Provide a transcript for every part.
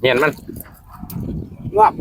เนียนมันงอบ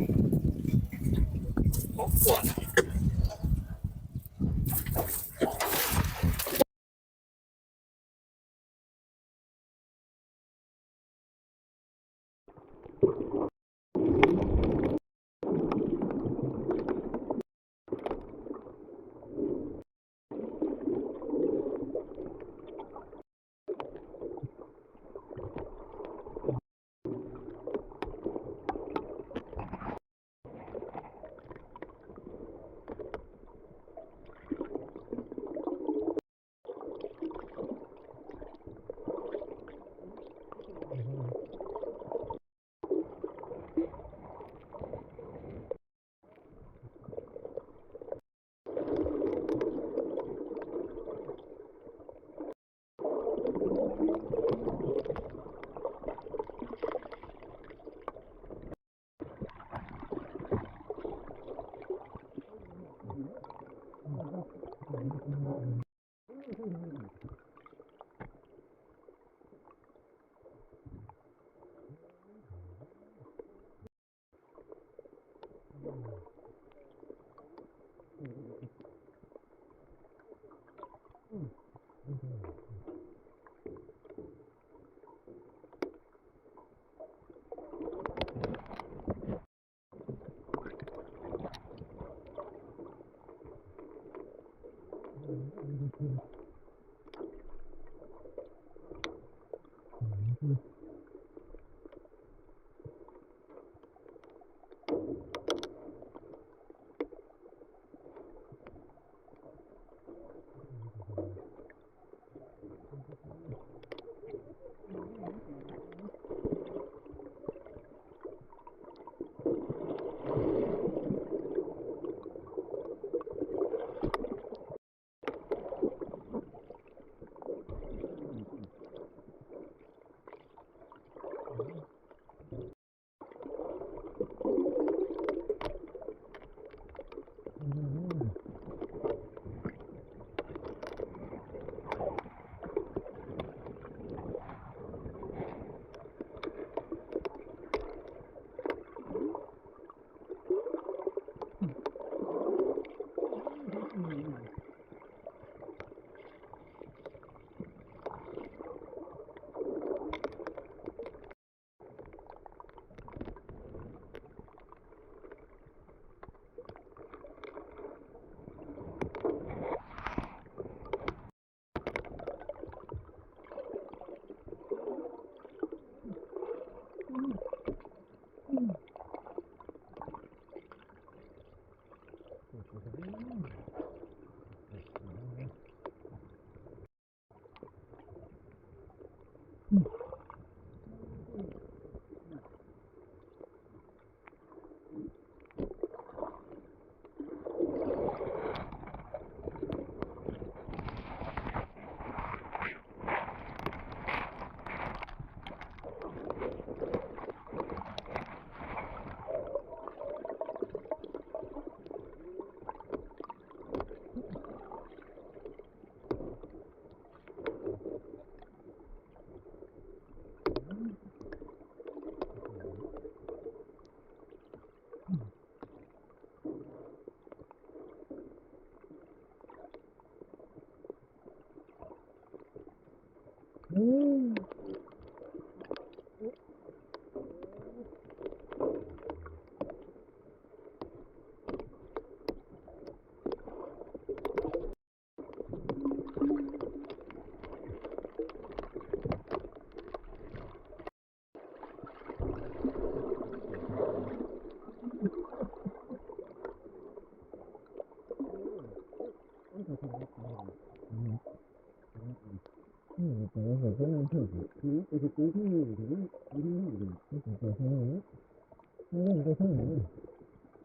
Mm.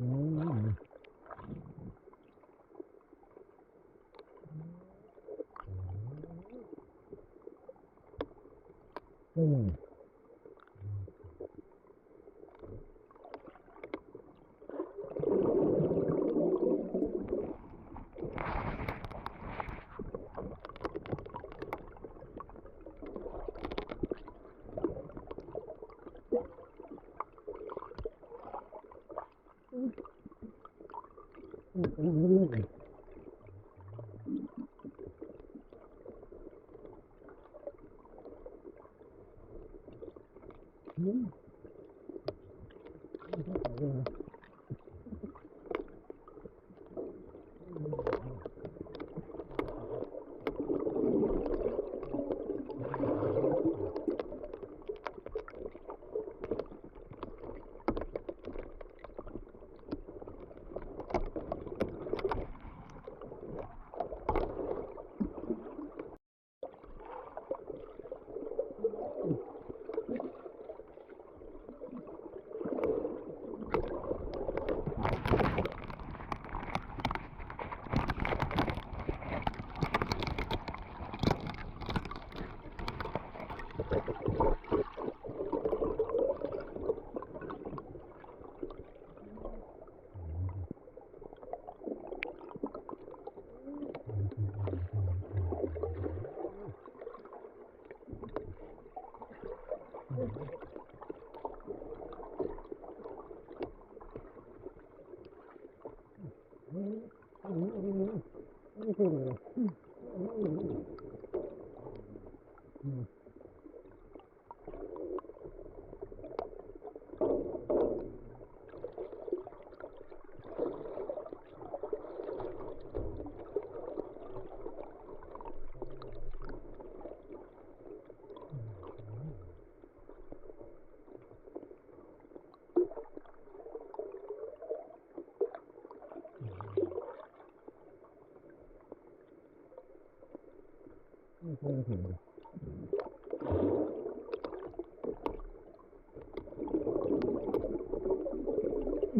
Mm. Mm-hmm.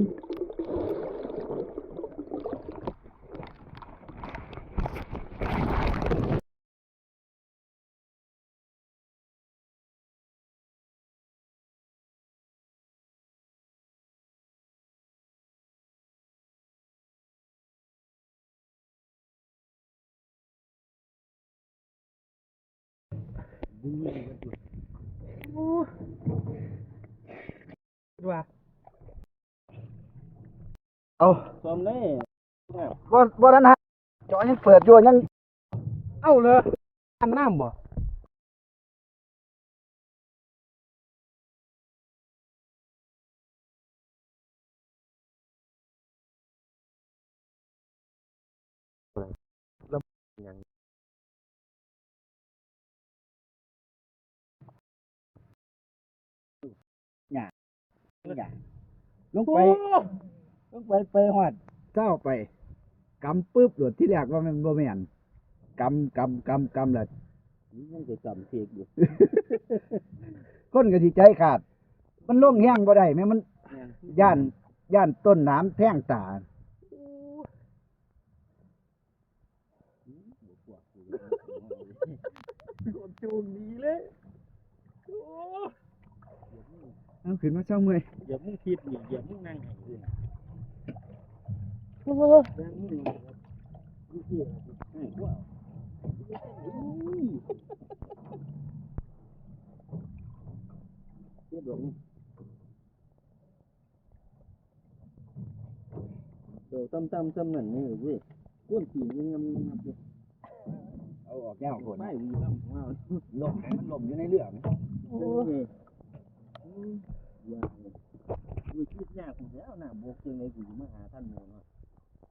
vui. Và เอาสมเลยบ่บ่ทันฮะจอยังเปิดอยู่ยัง เอ้าเลยอันน้ำบ่ลงไป ลงไปไปฮอดเจ้าไปกำปึ๊บหลุดที่แรกว่ามันบ่แม่นกำกำกำกำแล้วยังจะจำเพียกอยู่คนก็สิใจขาด มันลงแห้งบ่ได้แม่มันย่านย่านต้นน้ำแท่งตาจูงดีเลยเอาขึ้นมาเช้าเมื่อยอย่ามึงคิดนี่อย่ามึงนั่งให้อื่นแบงมึงดูสิให้ว้าว เรียบร้อยเดี๋ยวตั้มตั้มตั้มนั่นนี่เว้ยก้นตีนยังงำงับอยู่เอาออกแก้วคนไม่วีน้ำว้วลมมันลมอยู่ในเรือไหมโอ้ยยากเลยดูคิดยากผมแล้วนะบวกยังไงกูมาหาท่านโมนะไอ้บัวเอาคอนกูของเราโชคดีของเฮาล่ะ